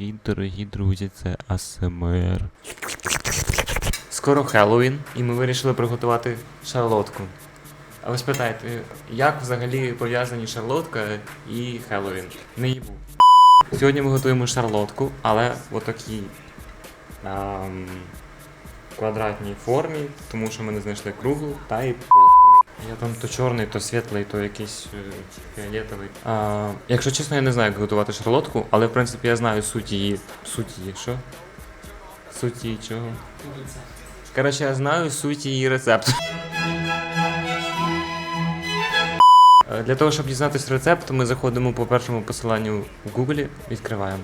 І, дорогі друзі, це АСМР. Скоро Хеллоуін, і ми вирішили приготувати шарлотку. А ви спитаєте, як взагалі пов'язані шарлотка і Хеллоуін? Не їбу. Сьогодні ми готуємо шарлотку, але в такій ам, квадратній формі, тому що ми не знайшли круглу та і похуй. Я там то чорний, то світлий, то якийсь е, фіолетовий. А, якщо чесно, я не знаю, як готувати шарлотку, але в принципі я знаю суть її. Суть її, що? Суть її чого? Коротше, я знаю суть її рецепту. Е, Для того, щоб дізнатися рецепт, ми заходимо по першому посиланню в Гуглі, відкриваємо.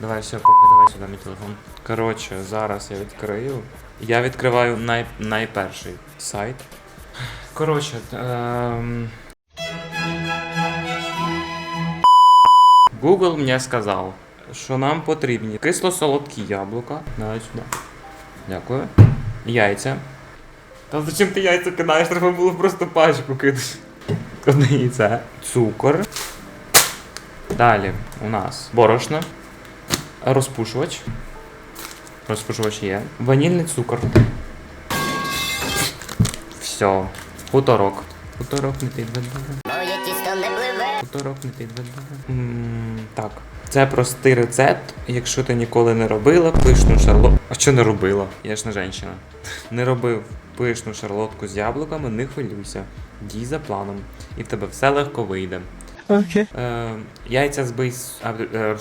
Давай все, похуй, давай сюди мій телефон. Коротше, зараз я відкрию. Я відкриваю най... найперший сайт. Коротше, ем... Google мені сказав, що нам потрібні кисло-солодкі яблука. Давай сюди. Дякую. Яйця. Та зачем ти яйця кидаєш? Треба було просто пачку кидати. Одне яйце. Цукор. Далі у нас борошно. Розпушувач. Розпушувач є. Ванільний цукор. Все. Хуторок. Хуторок не підведе. Моє тісто не пливе. Хуторок не підведе. М, Так. Це простий рецепт. Якщо ти ніколи не робила пишну шарлотку. А що не робила? Я ж не жінка. Не робив пишну шарлотку з яблуками, не хвилюйся. Дій за планом. І в тебе все легко вийде. Окей. Е, яйця збий. з- А, е,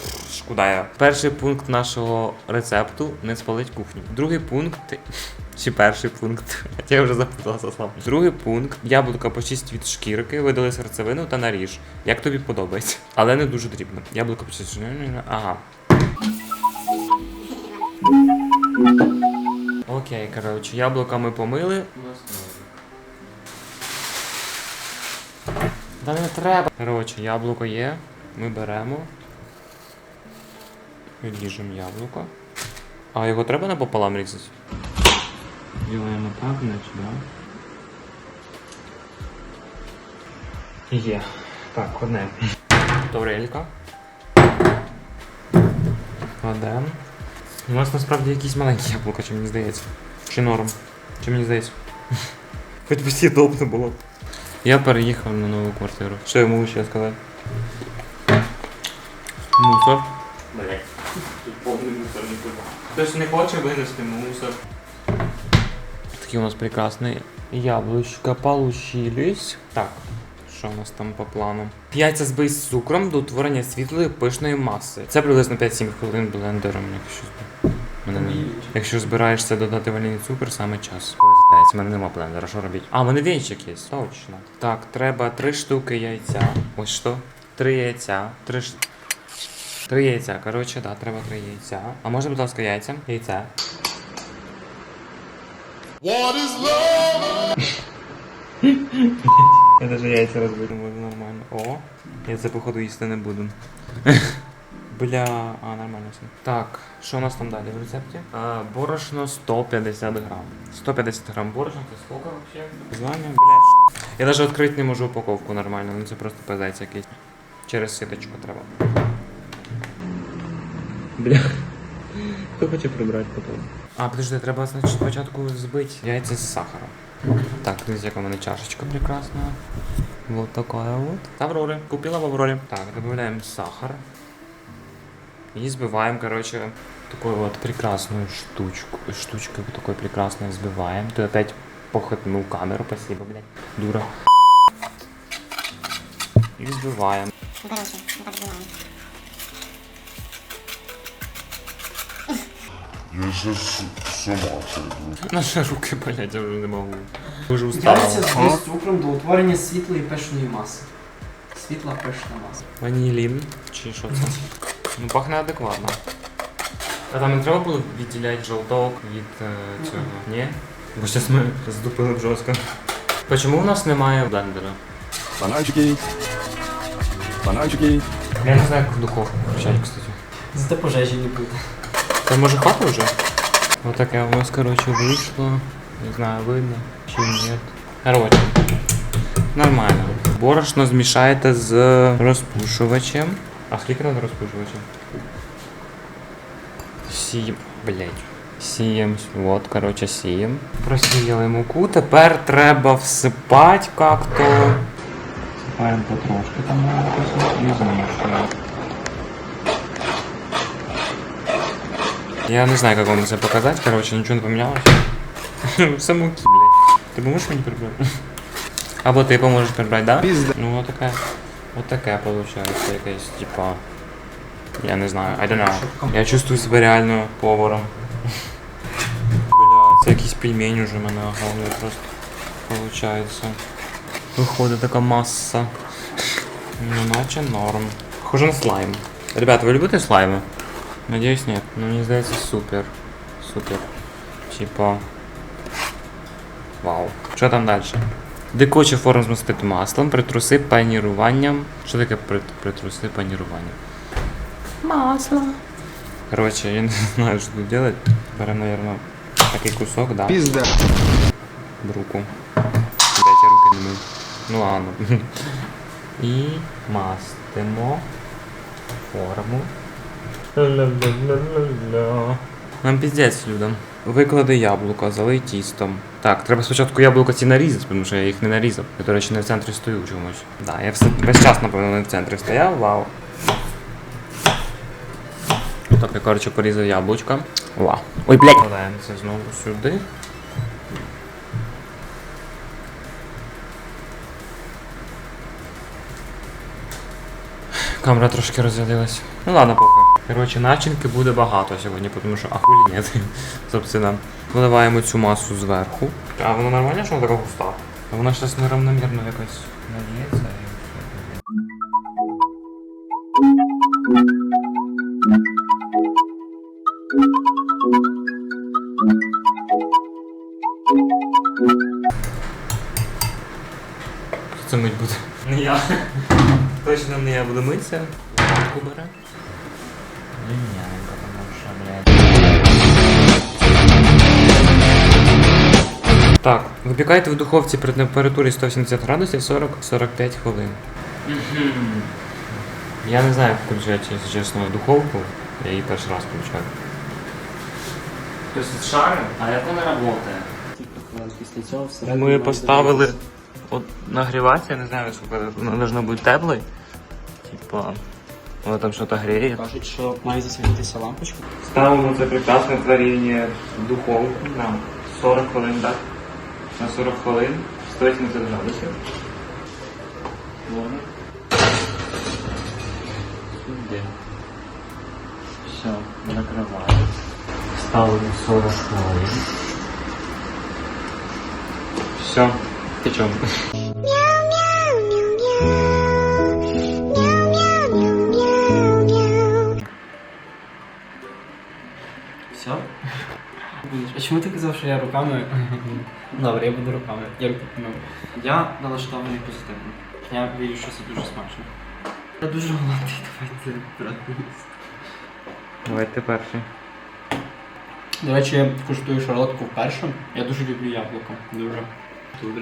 я. Перший пункт нашого рецепту не спалить кухню. Другий пункт. Чи перший пункт? Я вже запутався сам. Другий пункт. Яблука почисть від шкірки, видали серцевину та наріж. Як тобі подобається. Але не дуже дрібно. Яблука почисть. Ага. Окей, коротше, яблука ми помили. Та не треба. Коротше, яблуко є. Ми беремо. Ріжемо яблуко. А його треба напополам різати? Ділаємо так, значить, да. Є. Так, одне. Турелька. Кладемо. У нас насправді якісь маленькі яблука, чи мені здається. Чи норм. Чи мені здається. Хоч би з'їдобно було. Я переїхав на нову квартиру. Що я можу ще сказати? Мусор. Блять. Тут повний мусор нікуди. Хтось не хоче винести мусор. Такі у нас прекрасні яблучка получились. Так, що у нас там по плану? Яйця збий з цукром до утворення світлої пишної маси. Це приблизно 5-7 хвилин блендером, якщо Мене не... Якщо збираєшся додати ванільний цукор, саме час. В мене нема блендера, що робити? А, в мене вінчик є, точно. Так, треба три штуки яйця. Ось що? Три яйця. Три ш... Три яйця. Коротше, да, треба три яйця. А можна, будь ласка, яйця? Яйця. Я даже яйця розбити можу нормально. О, я це походу їсти не буду. Бля, а нормально все. Так, що у нас там далі в рецепті? А, борошно 150 грам. 150 грам борошна, це сколько вообще? Знання, блядь. Я навіть відкрити не можу упаковку нормально, ну це просто пизець якийсь. Через сіточку треба. Бля. Хто хоче прибрати потім? А, подожди, треба, значить, спочатку збити яйця з сахаром. Так, дивіться, яка у мене чашечка прекрасна. Вот такая вот. Авроры. Купила в Авроре. Так, добавляем сахар. И взбиваем, короче, такую вот прекрасную штучку. Штучкой такой прекрасной взбиваем. Ты опять похотнул камеру, спасибо, блядь. Дура. И взбиваем. Ну, коротше, ми так збиваємо. Я сейчас с ума сойду. Наши руки, блядь, я уже не могу. Уже устал. Яйця збий з цукром до утворення світлої пишної маси. Світла пишна маса. Ванілін. Чи що це? Ну, пахне адекватно. А там не треба було відділяти жовток від е, цього? Ні? Бо зараз ми здупили б жорстко. Почому у нас немає блендера? Бананчики. Бананчики. Я не знаю, як в духовку включати, кстати. Зате пожежі не буде. Це може хватить вже? Вот таке у нас, короче, вийшло. Не знаю, видно чи ні. Короче. Нормально. Борошно змішаєте з розпушувачем. А скільки треба розпушувачем? Сієм, блять. Сієм, от, короче, сієм. Просіяли муку, тепер треба всипати як-то. Всипаємо потрошки там якось і змішуємо. Я не знаю, как вам це показати, короче, нічого не помінялось. Все муки, блядь. Ти поможеш мені прибрати? Або ти поможеш прибрати, да? Пізда. Ну, вот таке. Вот таке получается, якесь, типа. Я не знаю, I don't know. Я чувствую себе реально поваром. Бля, це якийсь пельмень уже мене оголює просто. Получается. Виходить така маса. Ну, наче норм. Похоже на слайм. Ребята, ви любите слайми? Надіюсь, нет. Ну, мені здається, супер. Супер. Типа. Вау. Що там далі? Дикочі форму змастити маслом, притруси паніруванням. Що таке при- притруси паніруванням? Масло. Короче, я не знаю, що тут делать. Берем, наверное, такий кусок, да. Пізда. В руку. Блять, я руки не мив. Ну ладно. І мастимо форму. Ля-ля-ля-ля-ля. Нам піздець людям. Виклади яблука, залий тістом. Так, треба спочатку яблука ці нарізати, тому що я їх не нарізав. Я, до речі, не в центрі стою чомусь. Да, я все, весь час, напевно, не в центрі стояв, вау. Так, я, коротше, порізав яблучка. Вау. Ой, блядь! Вкладаємо це знову сюди. Камера трошки розрядилась. Ну ладно, похуй. Коротше, начинки буде багато сьогодні, тому що ахулі нет. Собственно, виливаємо цю масу зверху. А воно нормально, що вона така густа? А Вона щось неравномірно якось надається і це мить буде? Не я. Точно не я буду митися. Лампу бере. Лінянка, тому що, блядь. Так, випікайте в духовці при температурі 180 градусів 40-45 хвилин. Я не знаю, як включати, якщо чесно, духовку. Я її перший раз включаю. Хтось шарить? А як вона працює? Ми поставили от нагріватися, я не знаю, сколько воно должно бути тепле. Типа, воно там щось гріє. Кажуть, що має засвітитися лампочка. Ставимо це прекрасне творіння в духовку на 40 хвилин, так? На 40 хвилин, 180 градусів. Ладно. Сюди. Все, накриваю. Ставимо 40 хвилин. Все, печем. Чому ти казав, що я руками? Добре, я буду руками. Я руки помив. Я налаштований позитивно. Я вірю, що це дуже смачно. Я дуже голодний, давайте брати. Давайте перший. До речі, я куштую шарлотку вперше. Я дуже люблю яблуко. Дуже. Дуже.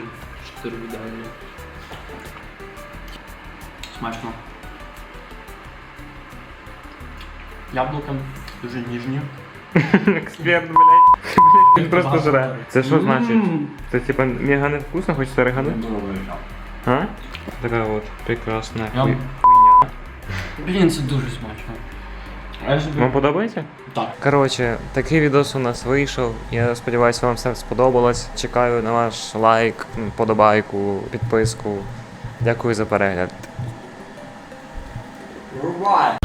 Чотири ідеально. Смачно. Яблука дуже ніжні. Експерт, блядь. Він просто жре. Це що значить? Це типа мега невкусно, хочеться ригани? А? Така от прекрасна Я- хуйня. Блін, це дуже смачно. А я собі... Вам подобається? Так. Коротше, такий відос у нас вийшов. Я сподіваюся, вам все сподобалось. Чекаю на ваш лайк, подобайку, підписку. Дякую за перегляд. Рубай!